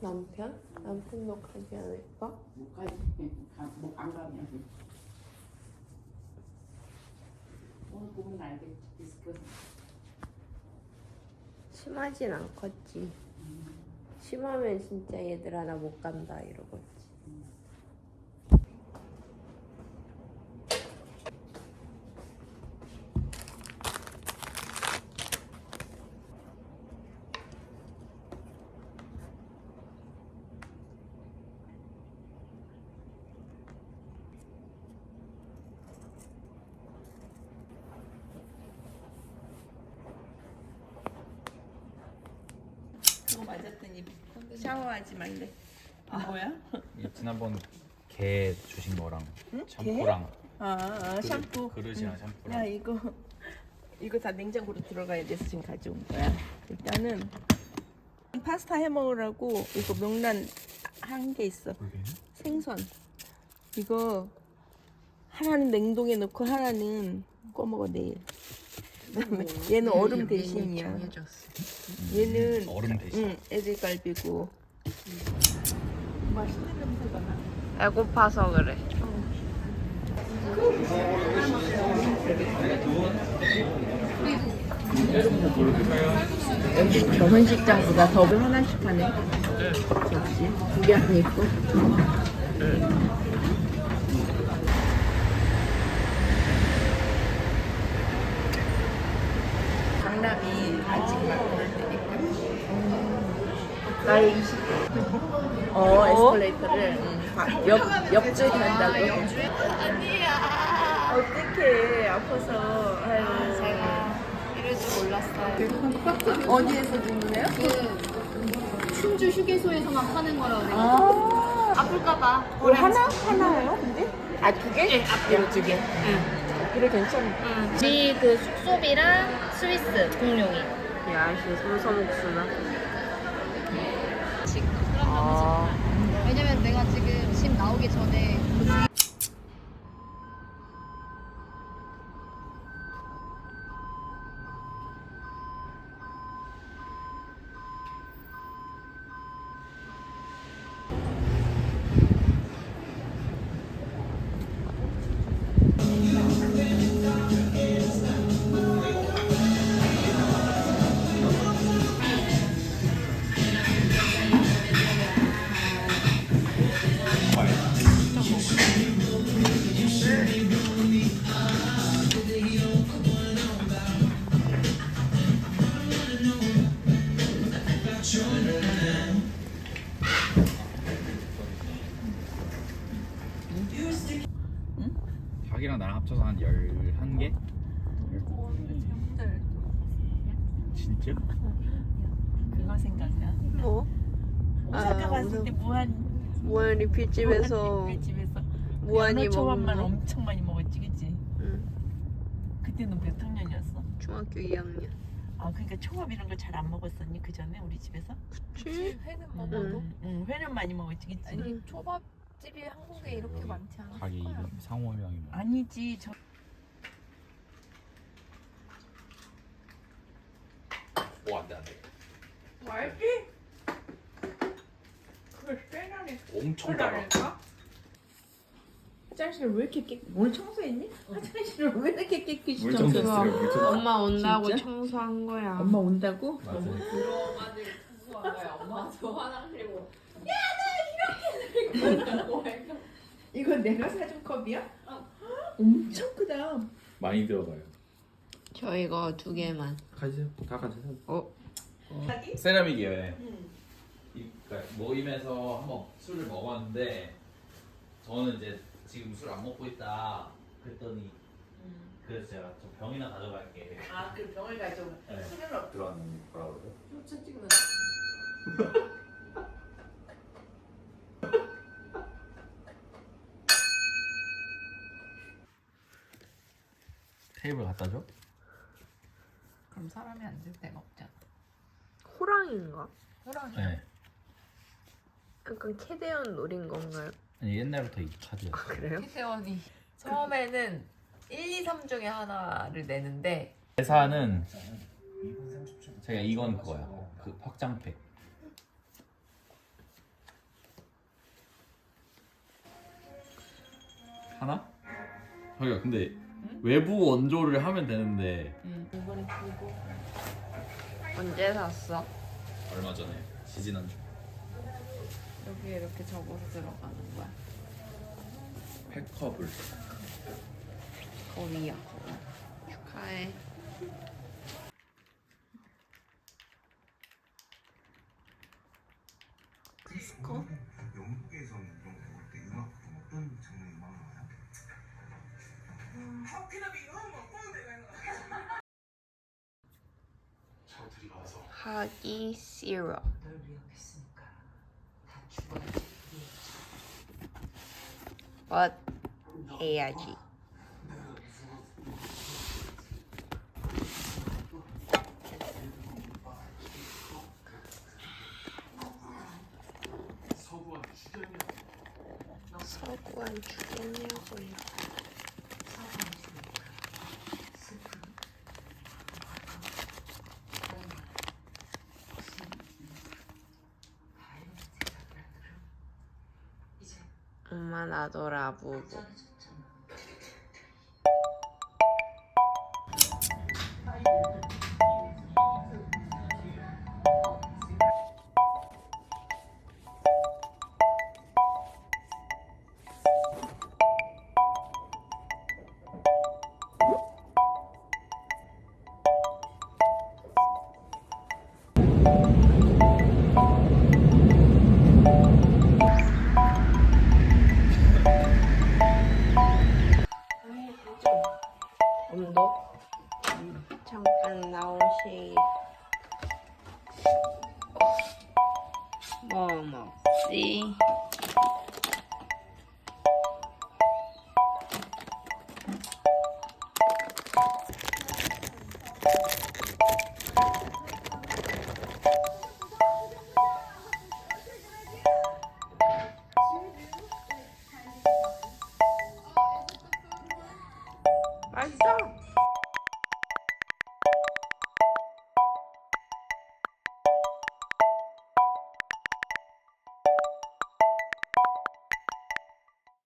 남편? 남편도 가지 않을까? 못 가지. 못안 가면. 오늘 보면 알겠지. 디스크. 심하진 않겠지. 심하면 진짜 얘들아 나 못 간다 이러겠지. 맞았더니 샤워하지 말래. 뭐야? 이 지난번 게 주신 거랑 응? 샴푸랑 아, 아 그릇, 샴푸. 그릇이랑 응. 샴푸랑 야 이거 이거 다 냉장고로 들어가야 돼서 지금 가져온 거야. 일단은 파스타 해 먹으라고 이거 명란 한 개 있어. 생선. 이거 하나는 냉동에 넣고 하나는 꺼 먹어 내일. 그다음에 얘는 얼음 대신이야. 얘는 얼음 대신 응 애들갈비고. 맛있는 냄새가 나. 배고파서 그래. 여기 결혼식장보다 더블 하나씩 하네. 역시 두개 아니고. 강남이 아직 막 그럴 때니까. 나의 20대. 어, 에스컬레이터를 응, 바- 옆, 옆줄이 한다고. 아니야. 어떡해, 아파서. 아유. 이럴 줄 몰랐어요. 어디에서 주문해요? 그 충주 휴게소에서만 파는 거라고 아, 아플까봐. 뭐 하나? 하나예요, 근데? 아, 두 개? 네, 앞뒤로 두 개. 그래, 괜찮아. 응. 우리 그 숙소비랑 스위스 공룡이. 야씨 삼성옥수나. 지금 그런 점 해줄까? 왜냐면 내가 지금 집 나오기 전에 11개? 진짜? 그거 생각나. 뭐? 오사카 아, 갔을 때 무한 무한 리필집에서 무한 집에서 무한히 초밥만 거. 엄청 많이 먹었지, 그치? 응. 그때는 몇 학년이었어? 중학교 2학년. 아, 그러니까 초밥 이런 거 잘 안 먹었었니 그 전에 우리 집에서? 그치? 회는 응. 응, 회는 많이 먹었지, 그치? 아니 초밥집이 한국에 이렇게 많지 않아. 가게 이름 상호명이 뭐 아니지, 저 오 안돼 안돼 말지? 그걸 빼라니. 엄청 달아 화장실을 왜 이렇게 깨? 뭘 청소했니? 화장실을 왜 이렇게 깨끗이 물 청소했어? 청소했어요 엄마 온다고 진짜? 청소한 거야. 엄마 온다고? 맞아 이거 내가 사준 컵이야? 엄청 크다. 많이 들어가요 저 이거 두 개만. 가지세요 다 가지세요 어? 세라믹이에요 이, 그러니까 모임에서 한번 술을 먹었는데 저는 이제 지금 술 안 먹고 있다 그랬더니 그래서 제가 좀 병이나 가져갈게 아, 그 병을 가져온 네. 술은 없. 들어왔는 거라고 그래요? 쫓아 찍는. 테이블 갖다 줘? 그럼 사람이 앉을 데가 없잖아. 호랑인가? 호랑이. 네. 약간 캐대언 노린 건가요? 아니 옛날부터 이 카드였어. 아, 그래요? 태원이 처음에는 1, 2, 3 중에 하나를 내는데 대사는 제가 이건 거야. 그 확장팩. 하나? 자기야 근데 외부 원조를 하면 되는데 이번에 그리고 언제 샀어? 얼마 전에 지지난주 여기에 이렇게 접어서 들어가는 거야. 팩커블 거위야. 축하해. 하기 싫어. What 해야지. 서구한 주겠냐고요. 나도 라부부.